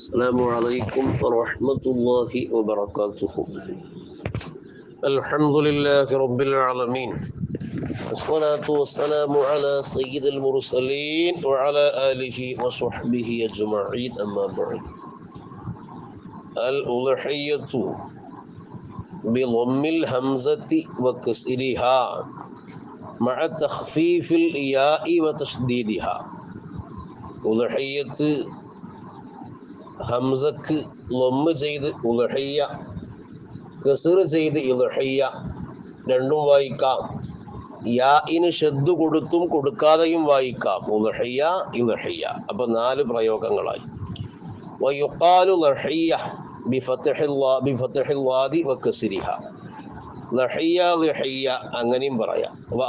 السلام عليكم ورحمة الله وبركاته. الحمد لله رب العالمين. والصلاة والسلام على سيد المرسلين وعلى آله وصحبه أجمعين أما بعد. الأضحية بضم الهمزة وكسرها مع تخفيف الياء وتشديدها. أضحية ഹംസക്ക് ലൊമ്മ് ചെയ്ത് ഉലഹയ്യ കസർ ചെയ്ത് ഇലഹയ്യ രണ്ടും വായിക്കാം. യാഇന് ഷെദ് കൊടുത്തും കൊടുക്കാതെയും വായിക്കാം. ഉലഹയ്യ ഇലഹയ്യ. അപ്പൊ നാല് പ്രയോഗങ്ങളായി. വയുക്കാലു ലഹയ്യ അങ്ങനെയും പറയാം. വ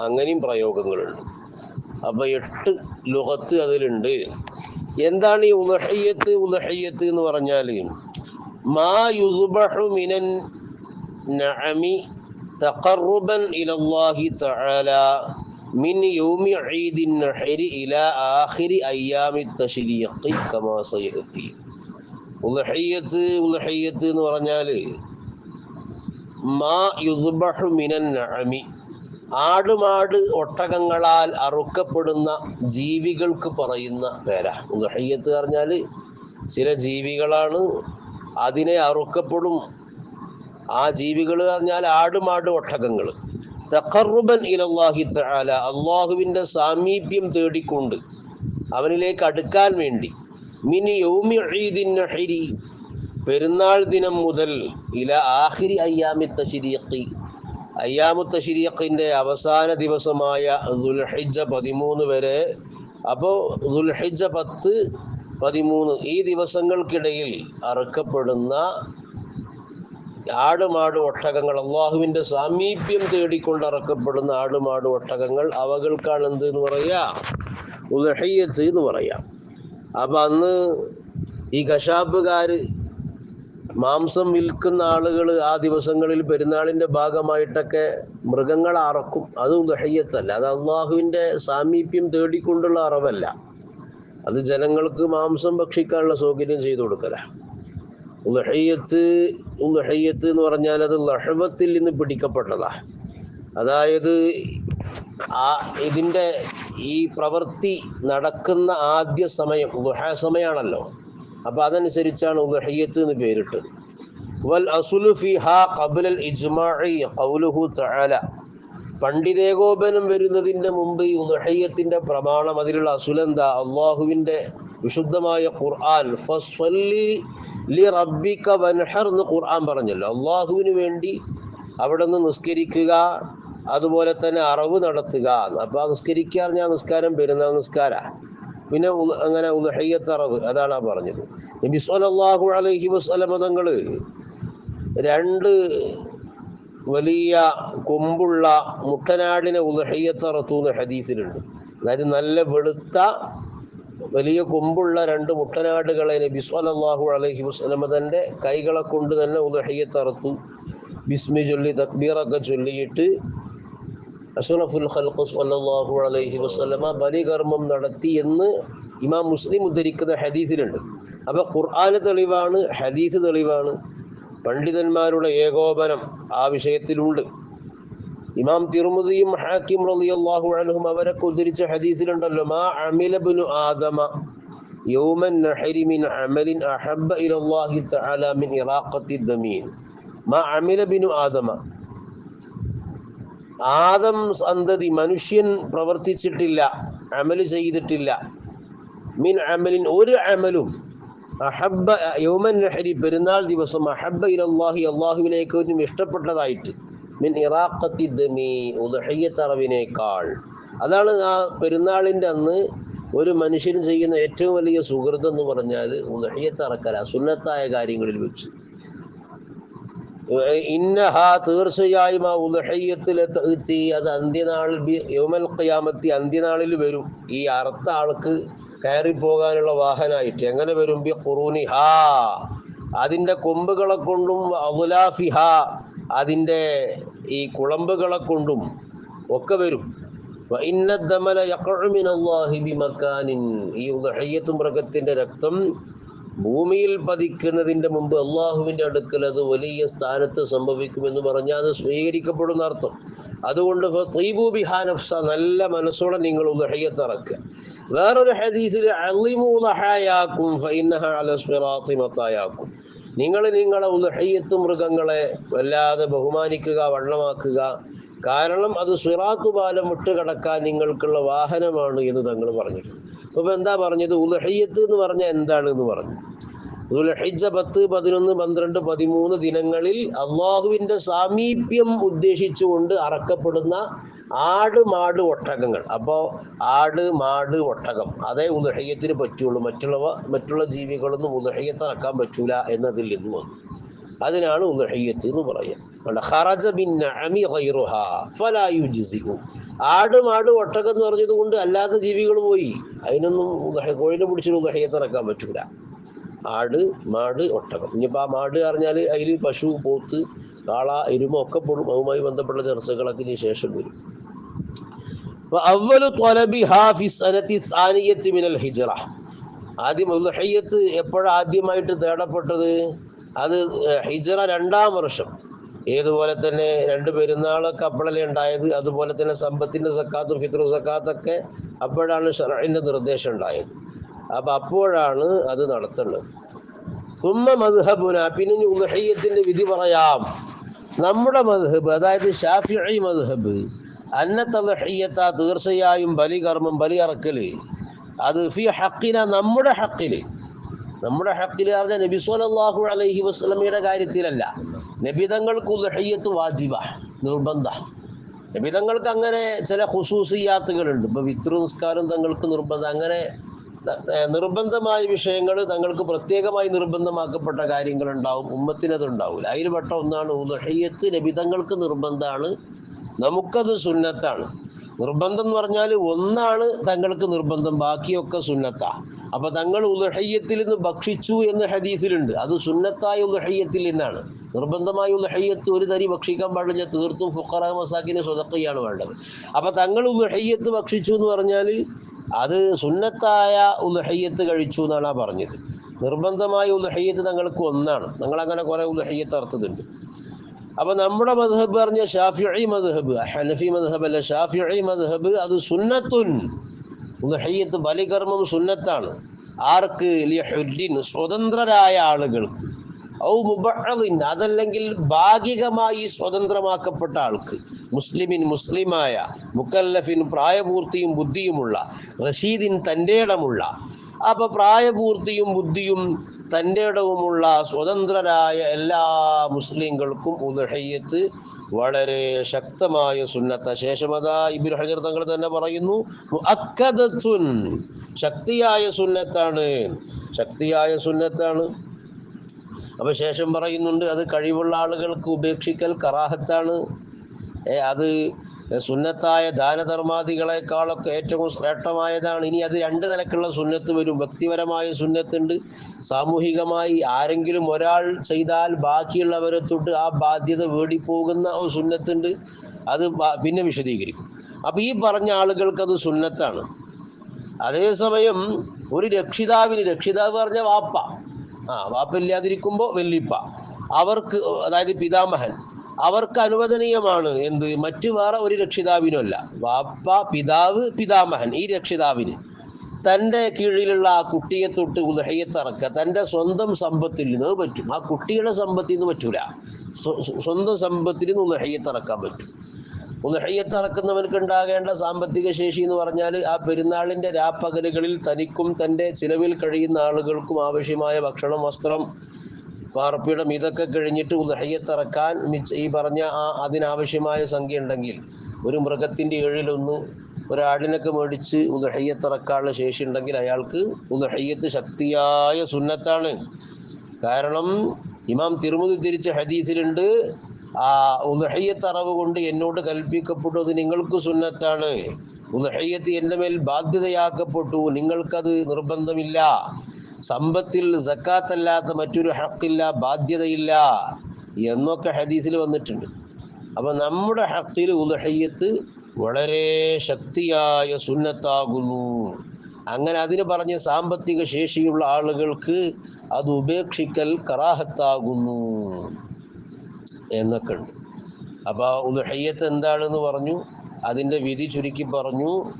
അങ്ങനെയും പ്രയോഗങ്ങളുണ്ട്. അപ്പൊ എട്ട് ലുഹത്ത് അതിലുണ്ട്. എന്താണ് ഈ ഉലഹയ്യത്ത്? ഉലഹയ്യത്ത് എന്ന് പറഞ്ഞാൽ മാ യുസ്ബഹു മിനൻ നഅമി തഖറുബൻ ഇലല്ലാഹി തആല മിൻ യൗമി ഈദിൻ നഹരി ഇലാ ആഖിരി അയ്യാമി തശ്രീഖി കമാ സയഅതി. ഉലഹയ്യത്ത് ഉലഹയ്യത്ത് എന്ന് പറഞ്ഞാൽ മാ യുസ്ബഹു മിനൻ നഅമി ആടുമാട് ഒട്ടകങ്ങളാൽ അറുക്കപ്പെടുന്ന ജീവികൾക്ക് പറയുന്ന പേരാ. ഉദഹയ്യത്ത് പറഞ്ഞാൽ ചില ജീവികളാണ് അതിനെ അറുക്കപ്പെടും. ആ ജീവികൾ പറഞ്ഞാൽ ആടുമാട് ഒട്ടകങ്ങൾ. തഖറുബൻ ഇലല്ലാഹി തആല അള്ളാഹുവിന്റെ സാമീപ്യം തേടിക്കൊണ്ട് അവനിലേക്ക് അടുക്കാൻ വേണ്ടി മിനി യൗമി ഈദിൻ നഹരി പെരുന്നാൾ ദിനം മുതൽ ഇല ആഖിരി അയ്യാമി തശ്രീഖി അയ്യാമുത്ത അവസാന ദിവസമായ ദുൽഹിജ പതിമൂന്ന് വരെ. അപ്പോൾ ദുൽഹിജ പത്ത് പതിമൂന്ന് ഈ ദിവസങ്ങൾക്കിടയിൽ അറുക്കപ്പെടുന്ന ആടുമാട് ഒട്ടകങ്ങൾ അള്ളാഹുവിന്റെ സാമീപ്യം തേടിക്കൊണ്ട് അറക്കപ്പെടുന്ന ആടുമാട് ഒട്ടകങ്ങൾ അവകൾക്കാണ് എന്ത് എന്ന് പറയാ? ഉലഹയ്യത്ത് എന്ന് പറയാം. അപ്പം അന്ന് ഈ കശാപ്പുകാർ മാംസം വിൽക്കുന്ന ആളുകൾ ആ ദിവസങ്ങളിൽ പെരുന്നാളിന്റെ ഭാഗമായിട്ടൊക്കെ മൃഗങ്ങൾ അറക്കും. അതും ദഹയ്യത്തല്ല അത് അള്ളാഹുവിന്റെ സാമീപ്യം തേടിക്കൊണ്ടുള്ള അറവല്ല. അത് ജനങ്ങൾക്ക് മാംസം ഭക്ഷിക്കാനുള്ള സൗകര്യം ചെയ്തു കൊടുക്കല. ഉലഹയ്യത്ത് ഉലഹയ്യത്ത് എന്ന് പറഞ്ഞാൽ അത് ലഹവത്തിൽ നിന്ന് പിടിക്കപ്പെട്ടതാ. അതായത് ആ ഇതിന്റെ ഈ പ്രവൃത്തി നടക്കുന്ന ആദ്യ സമയം ഉഹ സമയമാണല്ലോ അപ്പൊ അതനുസരിച്ചാണ് ഉദഹയ്യത്ത് എന്ന് പേരിട്ടത്. വൽ അസുലു ഫിഹാ ഖബലൽ ഇജ്മാഇ ഖൗലുഹു തആല. പണ്ഡിതേകോപനം വരുന്നതിന്റെ മുമ്പ് ഈ ഉദഹയ്യത്തിന്റെ പ്രമാണം അതിലുള്ള അസുലെന്താ അള്ളാഹുവിന്റെ വിശുദ്ധമായ ഖുർആൻ. ഫസ്വല്ലി ലി വൻഹർ എന്ന് ഖുർആൻ പറഞ്ഞല്ലോ. അള്ളാഹുവിന് വേണ്ടി അവിടെ നിന്ന് നിസ്കരിക്കുക അതുപോലെ തന്നെ അറവ് നടത്തുക. അപ്പൊ ആ ഞാൻ നിസ്കാരം പെരുന്നാൾ നിസ്കാര. പിന്നെ അങ്ങനെ ഉലഹയ്യത്തറവ് അതാണ് ആ പറഞ്ഞത്. നബി സല്ലല്ലാഹു അലൈഹി വസല്ലമ തങ്ങൾ രണ്ട് വലിയ കൊമ്പുള്ള മുട്ടനാടിനെ ഉലഹയ്യത്തറത്തു എന്ന് ഹദീസിലുണ്ട്. അതായത് നല്ല വെളുത്ത വലിയ കൊമ്പുള്ള രണ്ട് മുട്ടനാടുകളെ നബി സല്ലല്ലാഹു അലൈഹി വസല്ലമ തന്റെ കൈകളെ കൊണ്ട് തന്നെ ഉലഹയ്യത്തറത്തു ബിസ്മി ചൊല്ലി തക്ബീറൊക്കെ ചൊല്ലിയിട്ട് അഷറഫുൽ ഖൽഖ് സല്ലല്ലാഹു അലൈഹി വസല്ലമ ബലികർമ്മം നടത്തി എന്ന് ഇമാം മുസ്ലിം ഉദ്ധരിക്കുന്ന ഹദീസിലുണ്ട്. അപ്പൊ ഖുർആന് തെളിവാണ് ഹദീസ് തെളിവാണ്. പണ്ഡിതന്മാരുടെ ഏകോപനം ആ വിഷയത്തിലുണ്ട്. ഇമാം തിരുമുദിയും ഹാക്കിം റളിയല്ലാഹു അൻഹും അവരൊക്കെ ഉദ്ധരിച്ച ഹദീസിലുണ്ടല്ലോ മാ അമില ബിനു ആദമ യൗമൻ നഹരി മിൻ അമലിൻ അഹബ്ബ ഇലല്ലാഹി തആല മിൻ ഇറാഖത്തി ദമീൻ. മാ അമില ബിനു ആദമ ആദം സന്തതി മനുഷ്യൻ പ്രവർത്തിച്ചിട്ടില്ല അമൽ ചെയ്തിട്ടില്ല. മിൻ അമലിൻ ഒരു അമലും. അഹബ്ബ യൗമൻ ലഹരി പെരുന്നാൾ ദിവസം അഹബ്ബ ഇലല്ലാഹി അള്ളാഹുവിനേക്ക് ഒരു ഇഷ്ടപ്പെട്ടതായിട്ട്. മിൻ ഇറാഖത്തി ദമി ഉദഹയ്യത്തറവിനേക്കാൾ അതാണ് ആ പെരുന്നാളിന്റെ അന്ന് ഒരു മനുഷ്യന് ചെയ്യുന്ന ഏറ്റവും വലിയ സുഹൃത്ത് എന്ന് പറഞ്ഞാൽ ഉദഹയ്യത്തറക്കല സുന്നത്തായ കാര്യങ്ങളിൽ വെച്ച്. ഇന്നഹാ തീർച്ചയായും ആ ഉദഹയ്യത്തിലെ അത് അന്ത്യനാളിൽ യോമൽ ഖിയാമത്തി അന്ത്യനാളിൽ വരും. ഈ അർത്ഥ ആൾക്ക് കയറിപ്പോകാനുള്ള വാഹനമായിട്ട് എങ്ങനെ വരും? ബി ഖുറൂനി ഹാ അതിന്റെ കൊമ്പുകളെ കൊണ്ടും അവുലാഫി ഹാ അതിന്റെ ഈ കുളമ്പുകളെ കൊണ്ടും ഒക്കെ വരും. ഈ ഉദഹയ്യത്ത് മൃഗത്തിന്റെ രക്തം ഭൂമിയിൽ പതിക്കുന്നതിന്റെ മുമ്പ് അള്ളാഹുവിന്റെ അടുക്കൽ അത് വലിയ സ്ഥാനത്ത് സംഭവിക്കുമെന്ന് പറഞ്ഞാൽ അത് സ്വീകരിക്കപ്പെടുന്ന അർത്ഥം. അതുകൊണ്ട് നഫ്സ നല്ല മനസ്സോടെ നിങ്ങൾ ഉദഹയ്യത്ത് ഇറക്കുക. വേറൊരു ഹദീസിൽ നിങ്ങൾ നിങ്ങളെ ഉദഹയ്യത്ത് മൃഗങ്ങളെ വല്ലാതെ ബഹുമാനിക്കുക വണ്ണമാക്കുക കാരണം അത് സിറാത്തു പാലം വിട്ടുകടക്കാൻ നിങ്ങൾക്കുള്ള വാഹനമാണ് എന്ന് തങ്ങൾ പറഞ്ഞിട്ടുണ്ട്. അപ്പൊ എന്താ പറഞ്ഞത്? ഉലഹയ്യത്ത് എന്ന് പറഞ്ഞാൽ എന്താണ് എന്ന് പറഞ്ഞു. ഉലഹിജ പത്ത് പതിനൊന്ന് പന്ത്രണ്ട് പതിമൂന്ന് ദിനങ്ങളിൽ അള്ളാഹുവിന്റെ സാമീപ്യം ഉദ്ദേശിച്ചുകൊണ്ട് അറക്കപ്പെടുന്ന ആട് മാട് ഒട്ടകങ്ങൾ. അപ്പോൾ ആട് മാട് ഒട്ടകം. അതേ ഉലഹയ്യത്തിന് പറ്റുള്ളൂ. മറ്റുള്ളവ മറ്റുള്ള ജീവികളൊന്നും ഉലഹയ്യത്ത് അറക്കാൻ പറ്റൂല എന്നതിൽ നിന്ന് വന്നു. അതിനാണ് ഉലഹയ്യത്ത് എന്ന് പറയുക. ആട് മാട് ഒട്ടകം എന്ന് പറഞ്ഞത് കൊണ്ട് അല്ലാത്ത ജീവികൾ പോയി. അതിനൊന്നും കോഴിനെ പിടിച്ചിട്ട് ഉദഹയ്യത്ത് ഇറക്കാൻ പറ്റൂല. ആട് മാട് ഒട്ടകം. ഇനിയിപ്പോൾ ആ മാട് പറഞ്ഞാൽ അതിൽ പശു പോത്ത് കാള എരുമ ഒക്കെ പെടും അതുമായി ബന്ധപ്പെട്ട ചർച്ചകളൊക്കെ ഇനി ശേഷം വരും. മിനൽ ആദ്യം ഉൽഹയ്യത്ത് എപ്പോഴാദ്യമായിട്ട് തേടപ്പെട്ടത്? അത് ഹിജ്റ രണ്ടാം വർഷം. ഏതുപോലെ തന്നെ രണ്ട് പെരുന്നാളൊക്കെ അപ്പോഴല്ലേ ഉണ്ടായത്? അതുപോലെ തന്നെ സമ്പത്തിന്റെ സക്കാത്തും ഫിത്രു സക്കാത്തൊക്കെ അപ്പോഴാണ് ഷറൈന്റെ നിർദ്ദേശം ഉണ്ടായത്. അപ്പൊ അപ്പോഴാണ് അത് നടത്തുന്നത്. സുമ്മ മധുഹബുന പിന്നെ ഇനി വിധി പറയാം. നമ്മുടെ മധുഹബ് അതായത് ഷാഫിഈ മധുഹബ് അന്ന തദ്ഹിയ്യത്ത തീർച്ചയായും ബലികർമ്മം ബലി അറക്കൽ അത് ഫി ഹക്കിന നമ്മുടെ ഹക്കിൽ നമ്മുടെ ഹക്കിൽ പറഞ്ഞ നബി സല്ലല്ലാഹു അലൈഹി വസ്ലമിയുടെ കാര്യത്തിലല്ല. നബിതങ്ങൾക്ക് ഉൽഹയ്യത്ത് വാജിബ നിർബന്ധ. നബിതങ്ങൾക്ക് അങ്ങനെ ചില ഖുസൂസിയാത്തുകളുണ്ട്. ഇപ്പൊ വിത്രു നിസ്കാരം തങ്ങൾക്ക് നിർബന്ധം. അങ്ങനെ നിർബന്ധമായ വിഷയങ്ങൾ തങ്ങൾക്ക് പ്രത്യേകമായി നിർബന്ധമാക്കപ്പെട്ട കാര്യങ്ങൾ ഉണ്ടാവും ഉമ്മത്തിനത് ഉണ്ടാവില്ല അതിൽ പെട്ട ഒന്നാണ് ഉദഹയ്യത്ത് നബിതങ്ങൾക്ക് നിർബന്ധമാണ് നമുക്കത് സുന്നത്താണ്. നിർബന്ധം എന്ന് പറഞ്ഞാൽ ഒന്നാണ് തങ്ങൾക്ക് നിർബന്ധം ബാക്കിയൊക്കെ സുന്നത്താ. അപ്പൊ തങ്ങൾ ഉലഹയ്യത്തിൽ നിന്ന് ഭക്ഷിച്ചു എന്ന് ഹദീസിലുണ്ട്. അത് സുന്നത്തായ ഉലഹയ്യത്തിൽ നിന്നാണ്. നിർബന്ധമായ ഉലഹയ്യത്ത് ഒരു തരി ഭക്ഷിക്കാൻ പാടില്ല തീർത്തും ഫുഖറ മസാക്കിന് സ്വതക്കയാണ് വേണ്ടത്. അപ്പൊ തങ്ങൾ ഉലഹയ്യത്ത് ഭക്ഷിച്ചു എന്ന് പറഞ്ഞാൽ അത് സുന്നത്തായ ഉലഹയ്യത്ത് കഴിച്ചു എന്നാണ് ആ പറഞ്ഞത്. നിർബന്ധമായ ഉലഹയ്യത്ത് തങ്ങൾക്ക് ഒന്നാണ്. ഞങ്ങൾ അങ്ങനെ കുറെ ഉലഹയ്യത്ത് അർത്ഥത്തുണ്ട് അപ്പൊ നമ്മുടെ മദ്ഹബ് പറഞ്ഞ ഷാഫിഈ മദ്ഹബ് ഹനഫി മദ്ഹബ് അല്ല ഷാഫിഈ മദ്ഹബ് അത് സുന്നത്തുൻ. ഹയ്യത്ത് ബലികർമ്മം സുന്നത്താണ്. ആർക്ക്? സ്വതന്ത്രരായ ആളുകൾക്ക്. ഔ മുബിൻ അതല്ലെങ്കിൽ ഭാഗികമായി സ്വതന്ത്രമാക്കപ്പെട്ട ആൾക്ക്. മുസ്ലിമിൻ മുസ്ലിമായ മുക്കല്ലഫിൻ പ്രായപൂർത്തിയും ബുദ്ധിയുമുള്ള റഷീദിൻ തന്റെ ഇടമുള്ള. അപ്പൊ പ്രായപൂർത്തിയും ബുദ്ധിയും തന്റെ ഇടവുമുള്ള സ്വതന്ത്രരായ എല്ലാ മുസ്ലിങ്ങൾക്കും ഉദഹയ്യത്ത് വളരെ ശക്തമായ സുന്നത്ത. ശേഷമതാ ഇബിൻ ഹജർ തങ്ങൾ തന്നെ പറയുന്നു മുഅക്കദത്തുൻ. ശക്തിയായ സുന്നത്താണ്. ശക്തിയായ സുന്നത്താണ്. അപ്പൊ ശേഷം പറയുന്നുണ്ട് അത് കഴിവുള്ള ആളുകൾക്ക് ഉപേക്ഷിക്കൽ കറാഹത്താണ്. അത് സുന്നത്തായ ദാനധർമാദികളെക്കാളൊക്കെ ഏറ്റവും ശ്രേഷ്ഠമായതാണ്. ഇനി അത് രണ്ട് നിലക്കുള്ള സുന്നത്ത് വരും. വ്യക്തിപരമായ സുന്നത്തുണ്ട്. സാമൂഹികമായി ആരെങ്കിലും ഒരാൾ ചെയ്താൽ ബാക്കിയുള്ളവരെ തൊട്ട് ആ ബാധ്യത വേടിപ്പോകുന്ന ഒരു സുന്നത്തുണ്ട്. അത് പിന്നെ വിശദീകരിക്കും. അപ്പോൾ ഈ പറഞ്ഞ ആളുകൾക്ക് അത് സുന്നത്താണ്. അതേസമയം ഒരു രക്ഷിതാവിന് രക്ഷിതാവ് പറഞ്ഞ വാപ്പ. ആ വാപ്പ ഇല്ലാതിരിക്കുമ്പോൾ വെല്ലിപ്പ അവർക്ക് അതായത് പിതാമഹൻ. അവർക്ക് അനുവദനീയമാണ് എന്ത്? മറ്റു വേറെ ഒരു രക്ഷിതാവിനുമല്ല. വാപ്പ പിതാവ് പിതാമഹൻ ഈ രക്ഷിതാവിന്. തന്റെ കീഴിലുള്ള ആ കുട്ടിയെ തൊട്ട് ഉദഹയ്യത്തിറക്കുക തന്റെ സ്വന്തം സമ്പത്തിൽ നിന്ന് പറ്റും. ആ കുട്ടിയുടെ സമ്പത്തിൽ നിന്ന് പറ്റൂല. സ്വ- സ്വ- സ്വന്തം സമ്പത്തിൽ നിന്ന് ഉദഹയ്യത്തിറക്കാൻ പറ്റും. ഉദഹയ്യത്തിറക്കുന്നവർക്ക് ഉണ്ടാകേണ്ട സാമ്പത്തിക ശേഷി എന്ന് പറഞ്ഞാൽ ആ പെരുന്നാളിന്റെ രാപ്പകലുകളിൽ തനിക്കും തന്റെ ചിലവിൽ കഴിയുന്ന ആളുകൾക്കും ആവശ്യമായ ഭക്ഷണം വസ്ത്രം പാർപ്പിടം ഇതൊക്കെ കഴിഞ്ഞിട്ട് ഉദഹയ്യത്തിറക്കാൻ ഈ പറഞ്ഞ ആ അതിനാവശ്യമായ സംഖ്യ ഉണ്ടെങ്കിൽ ഒരു മൃഗത്തിന്റെ ഏഴിലൊന്ന് ഒരാടിനൊക്കെ മേടിച്ച് ഉദഹയ്യത്തിറക്കാനുള്ള ശേഷി ഉണ്ടെങ്കിൽ അയാൾക്ക് ഉദഹയ്യത്ത് ശക്തിയായ സുന്നത്താണ്. കാരണം ഇമാം തിരുമുതി തിരിച്ച ഹദീസിലുണ്ട് ആ ഉദഹയ്യത്തറവ് കൊണ്ട് എന്നോട് കൽപ്പിക്കപ്പെട്ടത് നിങ്ങൾക്ക് സുന്നത്താണ്. ഉദഹയ്യത്ത് എന്റെ മേൽ ബാധ്യതയാക്കപ്പെട്ടു നിങ്ങൾക്കത് നിർബന്ധമില്ല. സമ്പത്തിൽ സക്കാത്തല്ലാത്ത മറ്റൊരു ഹക്കില്ല ബാധ്യതയില്ല എന്നൊക്കെ ഹദീസിൽ വന്നിട്ടുണ്ട്. അപ്പൊ നമ്മുടെ ഹക്കിൽ ഉദഹയ്യത്ത് വളരെ ശക്തിയായ സുന്നത്താകുന്നു. അങ്ങനെ അതിന് പറഞ്ഞ സാമ്പത്തിക ശേഷിയുള്ള ആളുകൾക്ക് അത് ഉപേക്ഷിക്കൽ കറാഹത്താകുന്നു എന്നൊക്കെ ഉണ്ട്. അപ്പോൾ ഉദഹയ്യത്ത് എന്താണെന്ന് പറഞ്ഞു? അതിന്റെ വിധി ചുരുക്കി പറഞ്ഞു.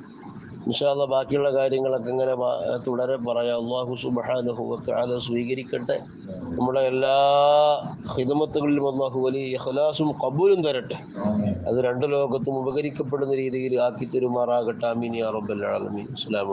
ഇൻഷാല്ല ബാക്കിയുള്ള കാര്യങ്ങളൊക്കെ ഇങ്ങനെ തുടരെ പറയാം. അള്ളാഹു സുബാനുഭവത്താല സ്വീകരിക്കട്ടെ. നമ്മുടെ എല്ലാ ഹിദമത്തുകളിലും അള്ളാഹു വലിയ ഇഖ്ലാസും കബൂലും തരട്ടെ. അത് രണ്ട് ലോകത്തും ഉപകരിക്കപ്പെടുന്ന രീതിയിൽ ആക്കി തരുമാറാകട്ടെ. അമീൻ യാ റബ്ബൽ ആലമീൻ. അസ്സലാമു